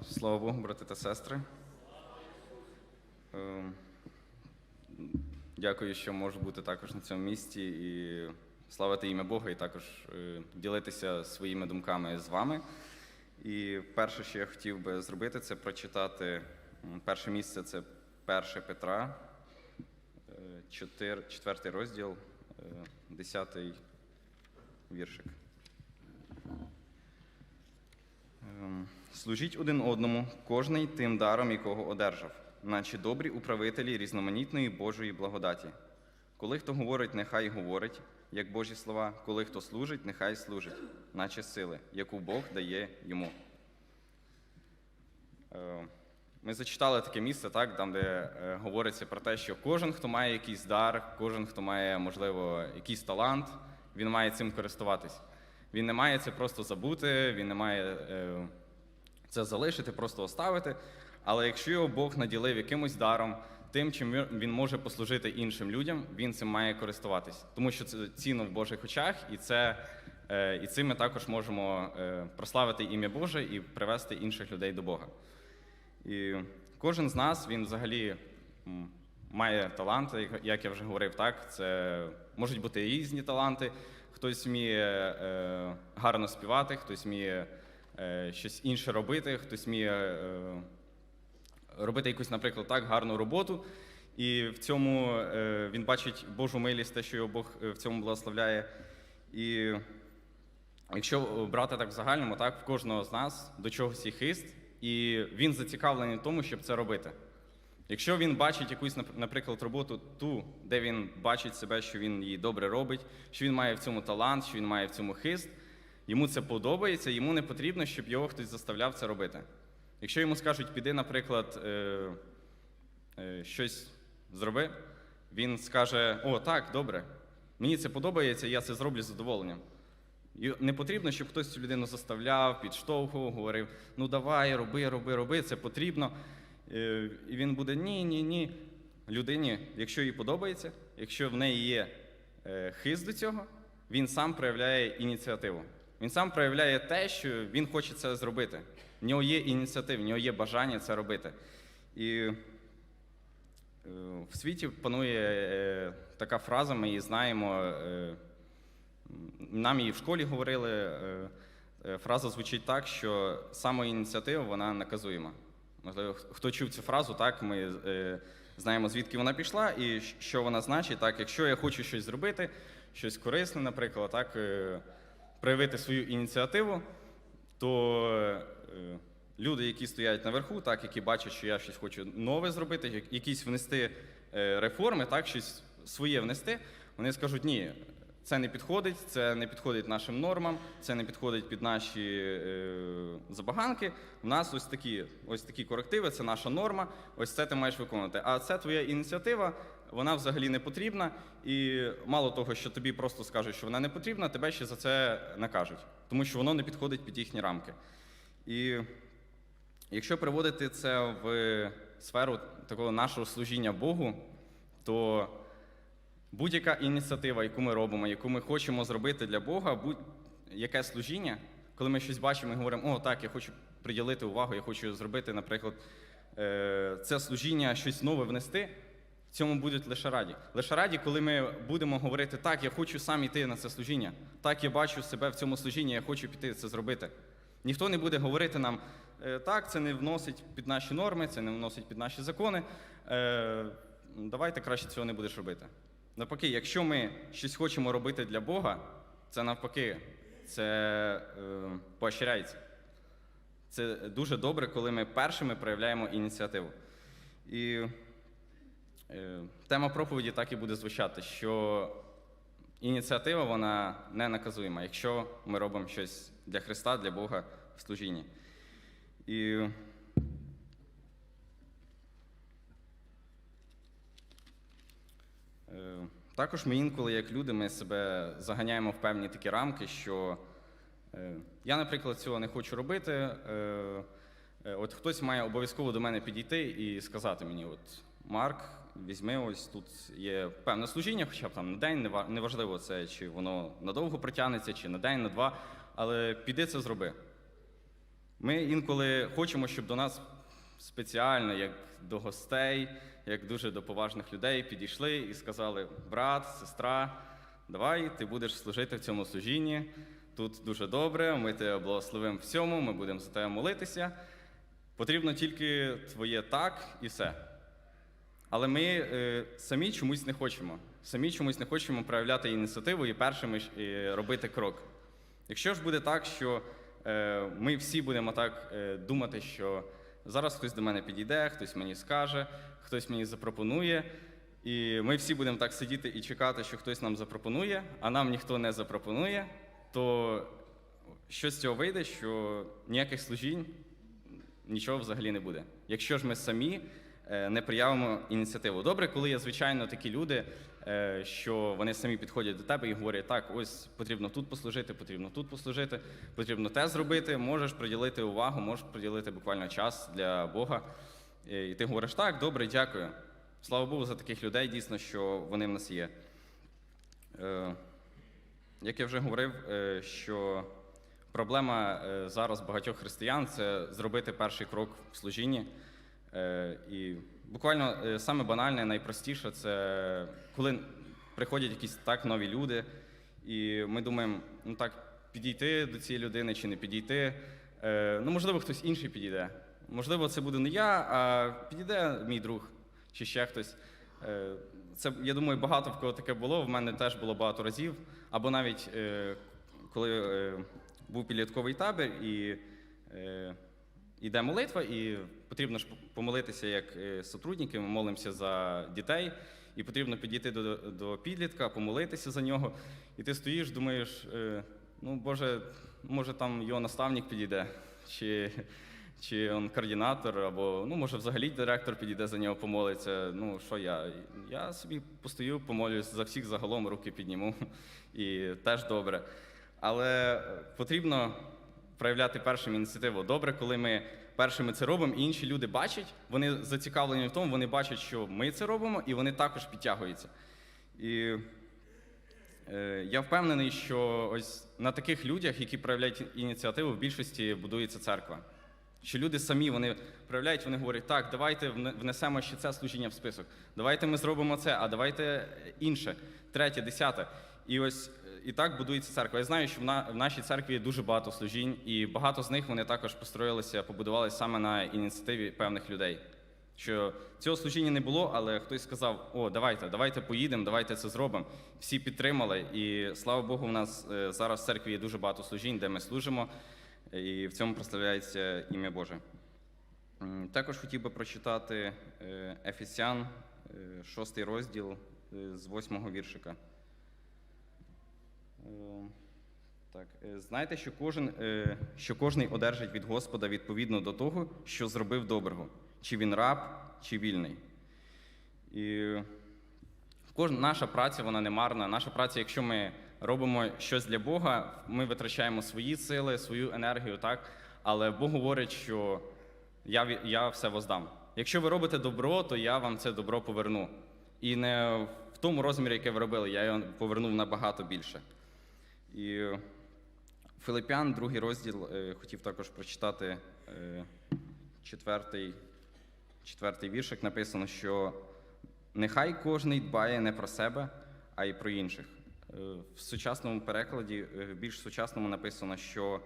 Е, Слава Богу, брати та сестри. Е, Дякую, що можу бути також на цьому місці і славити ім'я Бога, і також е, ділитися своїми думками з вами. І перше, що я хотів би зробити, це прочитати перше місце це 1 Петра, 4, 4 розділ, 10 віршик. Ем, Служіть один одному, кожний тим даром, якого одержав, наче добрі управителі різноманітної Божої благодаті. Коли хто говорить, нехай говорить, як Божі слова, коли хто служить, нехай служить, наче сили, яку Бог дає йому. Е, Ми зачитали таке місце, так, там, де е, говориться про те, що кожен, хто має якийсь дар, кожен, хто має, можливо, якийсь талант, він має цим користуватись. Він не має це просто забути, він не має е, це залишити, просто оставити. Але якщо його Бог наділив якимось даром, тим, чим він- може послужити іншим людям, він цим має користуватись. Тому що це цінно в Божих очах, і, це, е, і цим ми також можемо е, прославити ім'я Боже і привести інших людей до Бога. І кожен з нас він взагалі має таланти, як- я вже говорив, так це можуть бути різні таланти. Хтось вміє е, гарно співати, хтось вміє щось інше робити, хтось вміє е, робити якусь, наприклад, так гарну роботу. І в цьому е, він бачить Божу милість, те, що його Бог е, в цьому благословляє. І Якщо брати так в загальному, так в кожного з нас до чогось є хист, і він зацікавлений в тому, щоб це робити. Якщо він бачить якусь, нап- наприклад, роботу ту, де він бачить себе, що він її добре робить, що він має в цьому талант, що він має в цьому хист, йому це подобається, йому не потрібно, щоб його хтось заставляв це робити. Якщо йому скажуть, піди, наприклад, е, е, щось зроби, він скаже: О, так, добре, мені це подобається, я це зроблю з задоволенням. І не потрібно, щоб хтось цю людину заставляв, підштовхував, говорив: ну давай, роби, роби, роби, це потрібно. Е, І він буде ні, ні, ні. Людині, якщо їй подобається, якщо в неї є е, хист до цього, він сам проявляє ініціативу. Він сам проявляє те, що він хоче це зробити. В нього є ініціатива, в нього є бажання це робити. І е, в світі панує е, така фраза, ми її знаємо. е, нам її в школі говорили. Фраза звучить так, що самоініціатива вона наказуєма. Можливо, хто чув цю фразу, так ми знаємо, звідки вона пішла і що вона значить. Так, якщо я хочу щось зробити, щось корисне, наприклад, так, проявити свою ініціативу, то е, люди, які стоять наверху, так, які бачать, що я щось хочу нове зробити, якісь внести е, реформи, так, щось своє внести, вони скажуть, ні, це не підходить, це не підходить нашим нормам, це не підходить під наші е, забаганки. У нас ось такі, ось такі корективи, це наша норма, ось це ти маєш виконувати. А це твоя ініціатива, вона взагалі не потрібна. І мало того, що тобі просто скажуть, що вона не потрібна, тебе ще за це накажуть, тому що воно не підходить під їхні рамки. І якщо приводити це в сферу такого нашого служіння Богу, то будь-яка ініціатива, яку ми робимо, яку ми хочемо зробити для Бога, будь-яке служіння, коли ми щось бачимо і говоримо, о, так, я хочу приділити увагу, я хочу зробити, наприклад, е, це служіння, щось нове внести, в цьому будуть лише раді. Лише раді, коли ми будемо говорити, так, я хочу сам йти на це служіння, так, я бачу себе в цьому служінні, я хочу піти це зробити. Ніхто не буде говорити нам, «Е, так, це не вносить під наші норми, це не вносить під наші закони. е, Давайте краще цього не будеш робити. Навпаки, якщо ми щось хочемо робити для Бога, це навпаки, це е, поощряється. Це дуже добре, коли ми першими проявляємо ініціативу. І тема проповіді так і буде звучати, що ініціатива вона не наказуєма, якщо ми робимо щось для Христа, для Бога в служінні. І Е, Також ми інколи, як люди, ми себе заганяємо в певні такі рамки, що е, я, наприклад, цього не хочу робити. е, е, От хтось має обов'язково до мене підійти і сказати мені: от Марк, візьми, ось тут є певне служіння, хоча б там на день, нева- неважливо це, чи воно надовго притягнеться, чи на день, на два, але піди це зроби. Ми інколи хочемо, щоб до нас спеціально, як до гостей, як дуже до поважних людей, підійшли і сказали: брат, сестра, давай ти будеш служити в цьому служінні. Тут дуже добре, ми тебе благословимо всьому, ми будемо за тебе молитися. Потрібно тільки твоє так і все. Але ми е, самі чомусь не хочемо. Самі чомусь не хочемо проявляти ініціативу і першими е, робити крок. Якщо ж буде так, що е, ми всі будемо так е, думати, що зараз хтось до мене підійде, хтось мені скаже, хтось мені запропонує, і ми всі будемо так сидіти і чекати, що хтось нам запропонує, а нам ніхто не запропонує, то що з цього вийде, що ніяких служінь нічого взагалі не буде. Якщо ж ми самі не проявимо ініціативу. Добре, коли є, звичайно, такі люди, е, що вони самі підходять до тебе і говорять, так, ось потрібно тут послужити, потрібно тут послужити, потрібно те зробити, можеш приділити увагу, можеш приділити буквально час для Бога. Е, І ти говориш, так, добре, дякую. Слава Богу, за таких людей дійсно, що вони в нас є. Е, Як я вже говорив, е, що проблема е, зараз багатьох християн це зробити перший крок в служінні. Е, І буквально е, саме банальне, найпростіше це коли приходять якісь так нові люди, і ми думаємо, ну так, підійти до цієї людини чи не підійти. Е, Ну, можливо, хтось інший підійде. Можливо, це буде не я, а підійде мій друг чи ще хтось. Це, я думаю, багато в кого таке було. В мене теж було багато разів. Або навіть коли був підлітковий табір і йде молитва, і потрібно ж помолитися як е, сотрудники, ми молимося за дітей, і потрібно підійти до, до підлітка, помолитися за нього. І ти стоїш, думаєш, е, ну Боже, може там його наставник підійде, чи, чи он координатор, або ну, може взагалі директор підійде за нього, помолиться. Ну, що я? Я собі постою, помолюсь за всіх загалом, руки підніму, і теж добре. Але потрібно проявляти першим ініціативу. Добре, коли ми першими це робимо, і інші люди бачать, вони зацікавлені в тому, вони бачать, що ми це робимо, і вони також підтягуються. І е, я впевнений, що ось на таких людях, які проявляють ініціативу, в більшості будується церква. Що люди самі вони проявляють, вони говорять, так, давайте внесемо ще це служіння в список. Давайте ми зробимо це, а давайте інше, третє, десяте. І ось і так будується церква. Я знаю, що в, нашій церкві дуже багато служінь, і багато з них вони також построїлися, побудувалися саме на ініціативі певних людей. Що цього служіння не було, але хтось сказав: О, давайте, давайте поїдемо, давайте це зробимо. Всі підтримали. І слава Богу, в нас е, зараз в церкві є дуже багато служінь, де ми служимо, і в цьому прославляється ім'я Боже. Також хотів би прочитати е, Ефесян, е, шостий розділ з восьмого віршика. Е, Так, е, знаєте, що кожен, е, що кожний одержить від Господа відповідно до того, що зробив доброго, чи він раб, чи вільний. І кожна наша праця вона не марна. Наша праця, якщо ми робимо щось для Бога, ми витрачаємо свої сили, свою енергію, так? Але Бог говорить, що я, я все воздам. Якщо ви робите добро, то я вам це добро поверну. І не в тому розмірі, яке ви робили, я його повернув набагато більше. І Филипян, другий розділ, е, хотів також прочитати е, четвертий, четвертий віршик. Написано, що нехай кожний дбає не про себе, а й про інших. Е, В сучасному перекладі, в більш сучасному написано, що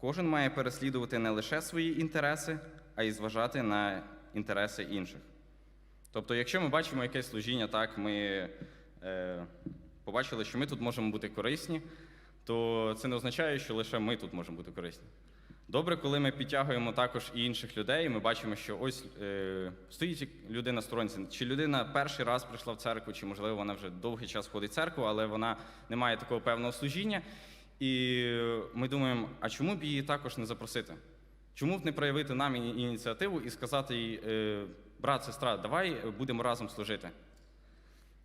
кожен має переслідувати не лише свої інтереси, а й зважати на інтереси інших. Тобто, якщо ми бачимо якесь служіння, так, ми побачили, що ми тут можемо бути корисні, то це не означає, що лише ми тут можемо бути корисні. Добре, коли ми підтягуємо також і інших людей, ми бачимо, що ось е, стоїть людина сторонці, чи людина перший раз прийшла в церкву, чи можливо вона вже довгий час ходить в церкву, але вона не має такого певного служіння. І ми думаємо, а чому б її також не запросити? Чому б не проявити нам ініціативу і сказати їй, е, брат, сестра, давай будемо разом служити.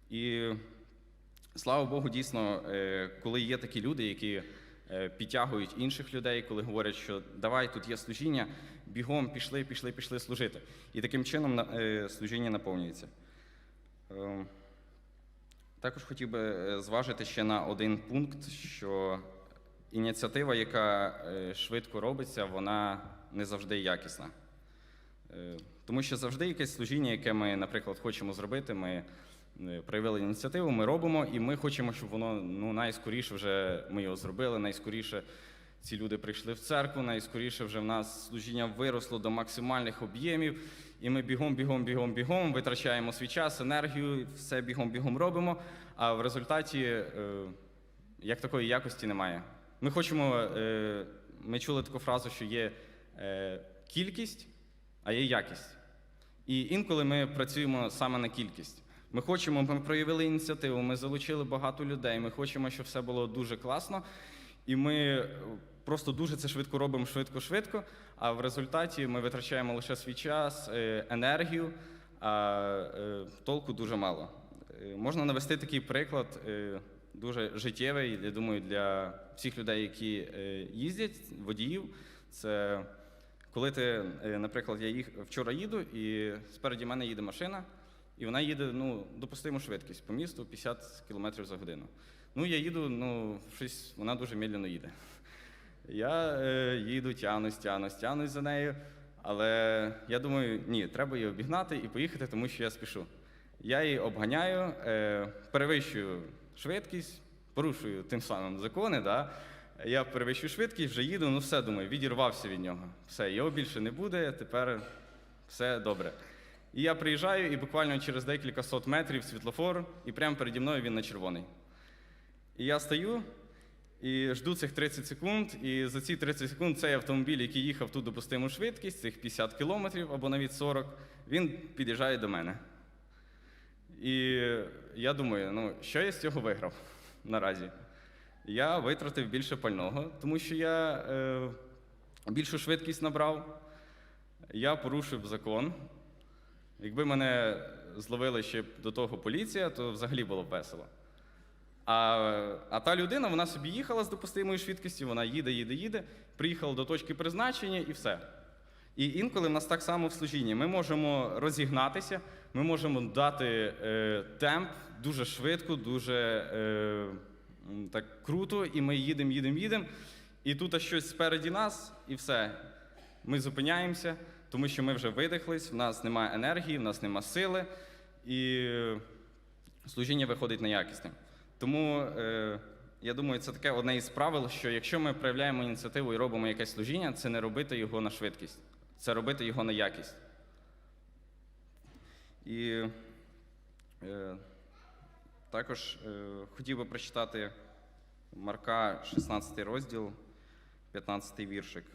І слава Богу, дійсно, е, коли є такі люди, які е, підтягують інших людей, коли говорять, що давай тут є служіння, бігом пішли, пішли, пішли служити. І таким чином е, служіння наповнюється. Також хотів би зважити ще на один пункт, що ініціатива, яка швидко робиться, вона не завжди якісна. Тому що завжди якесь служіння, яке ми, наприклад, хочемо зробити, ми проявили ініціативу, ми робимо, і ми хочемо, щоб воно ну, найскоріше вже ми його зробили, найскоріше ці люди прийшли в церкву, найскоріше вже в нас служіння виросло до максимальних об'ємів, і ми бігом, бігом, бігом, бігом витрачаємо свій час, енергію, все бігом, бігом робимо. А в результаті е, як такої якості немає. Ми хочемо, е, ми чули таку фразу, що є е, кількість, а є якість. І інколи ми працюємо саме на кількість. Ми хочемо, ми проявили ініціативу, ми залучили багато людей, ми хочемо, щоб все було дуже класно. І ми е, просто дуже це швидко робимо швидко-швидко, а в результаті ми витрачаємо лише свій час, е, енергію, а е, толку дуже мало. Можна навести такий приклад, дуже життєвий, я думаю, для всіх людей, які їздять, водіїв. Це коли ти, наприклад, я їх вчора їду, і спереді мене їде машина, і вона їде ну, допустиму швидкість по місту 50 км за годину. Ну, я їду, ну, щось, вона дуже медленно їде. Я е, їду, тянусь, тянусь, тянусь за нею. Але я думаю, ні, треба її обігнати і поїхати, тому що я спішу. Я її обганяю, е, перевищую швидкість, порушую тим самим закони. Да? Я перевищую швидкість, вже їду, ну все думаю, відірвався від нього. Все, його більше не буде, тепер все добре. І я приїжджаю, і буквально через декілька сот метрів світлофор, і прямо переді мною він на червоний. І я стою і жду цих 30 секунд. І за ці 30 секунд цей автомобіль, який їхав ту допустиму швидкість, цих 50 кілометрів або навіть 40, він під'їжджає до мене. І я думаю, ну що я з цього виграв наразі? Я витратив більше пального, тому що я е, більшу швидкість набрав, я порушив закон. Якби мене зловили ще до того поліція, то взагалі було б весело. А, а та людина, вона собі їхала з допустимою швидкістю, вона їде, їде, їде, приїхала до точки призначення і все. І інколи в нас так само в служінні. Ми можемо розігнатися, ми можемо дати е, темп дуже швидко, дуже е, так круто, і ми їдемо, їдемо, їдемо. І тут щось спереді нас, і все. Ми зупиняємося, тому що ми вже видихлись, в нас немає енергії, в нас немає сили, і служіння виходить неякісним. Тому е, я думаю, це таке одне із правил, що якщо ми проявляємо ініціативу і робимо якесь служіння, це не робити його на швидкість, це робити його на якість. І е, також е, хотів би прочитати Марка, 16 розділ, 15 віршик.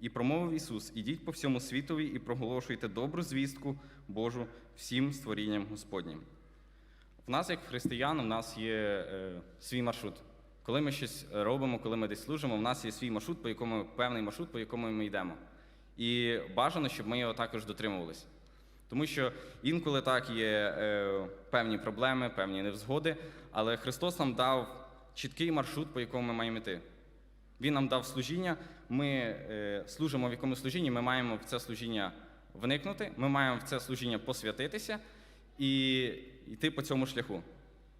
І промовив Ісус: Ідіть по всьому світові і проголошуйте добру звістку Божу всім створінням Господнім. В нас, як християн, у нас є е, свій маршрут. Коли ми щось робимо, коли ми десь служимо, в нас є свій маршрут, по якому певний маршрут, по якому ми йдемо. І бажано, щоб ми його також дотримувалися. Тому що інколи так є е, певні проблеми, певні невзгоди, але Христос нам дав чіткий маршрут, по якому ми маємо йти. Він нам дав служіння. Ми е, служимо в якомусь служінні, ми маємо в це служіння вникнути, ми маємо в це служіння посвятитися і йти по цьому шляху.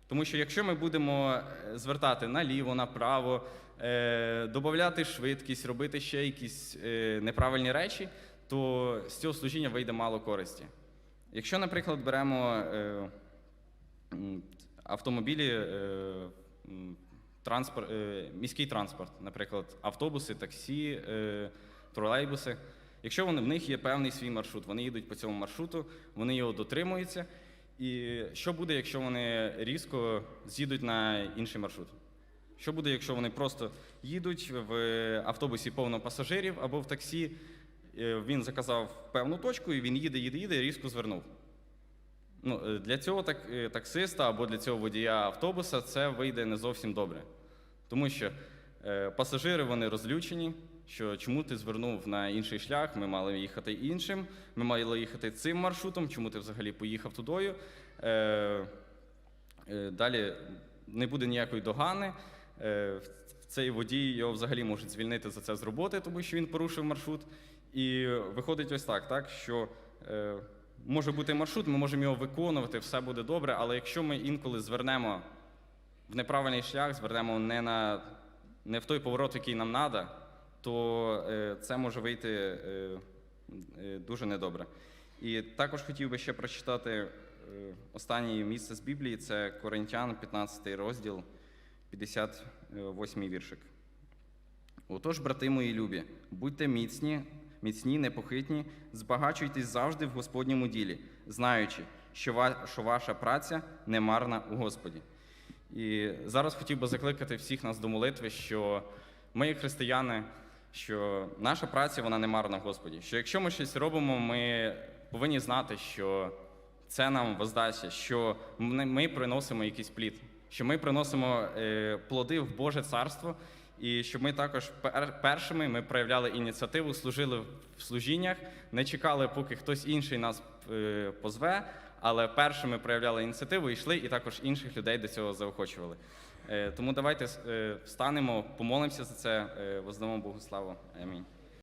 Тому що якщо ми будемо е, звертати наліво, направо, е, додати швидкість, робити ще якісь неправильні речі, то з цього служіння вийде мало користі. Якщо, наприклад, беремо автомобілі, транспорт, е, міський транспорт, наприклад, автобуси, таксі, е, тролейбуси. Якщо вони, в них є певний свій маршрут, вони їдуть по цьому маршруту, вони його дотримуються. І що буде, якщо вони різко з'їдуть на інший маршрут? Що буде, якщо вони просто їдуть в автобусі повно пасажирів або в таксі, е, він заказав певну точку, і він їде, їде, їде і різко звернув. Ну, для цього так, таксиста або для цього водія автобуса це вийде не зовсім добре. Тому що е, пасажири вони розлючені, що чому ти звернув на інший шлях, ми мали їхати іншим, ми мали їхати цим маршрутом, чому ти взагалі поїхав тудою. Е, е, далі не буде ніякої догани. Е, цей водій його взагалі можуть звільнити за це з роботи, тому що він порушив маршрут. І виходить ось так, так що е, може бути маршрут, ми можемо його виконувати, все буде добре, але якщо ми інколи звернемо в неправильний шлях, звернемо не, на, не в той поворот, який нам треба, то е, це може вийти е, е, дуже недобре. І також хотів би ще прочитати останнє місце з Біблії це Коринтян, 15 розділ, 58 віршик. Отож, брати мої любі, будьте міцні, міцні, непохитні, збагачуйтесь завжди в Господньому ділі, знаючи, що ваша праця не марна у Господі. І зараз хотів би закликати всіх нас до молитви, що ми, християни, що наша праця вона не марна Господі. Що якщо ми щось робимо, ми повинні знати, що це нам воздасться, що ми приносимо якийсь плід, що ми приносимо е, плоди в Боже царство, і щоб ми також пер- першими ми проявляли ініціативу, служили в служіннях, не чекали, поки хтось інший нас е, позве, але першими проявляли ініціативу, йшли і також інших людей до цього заохочували. Е, Тому давайте е, встанемо, помолимося за це, е, воздамо Богу славу. Амінь.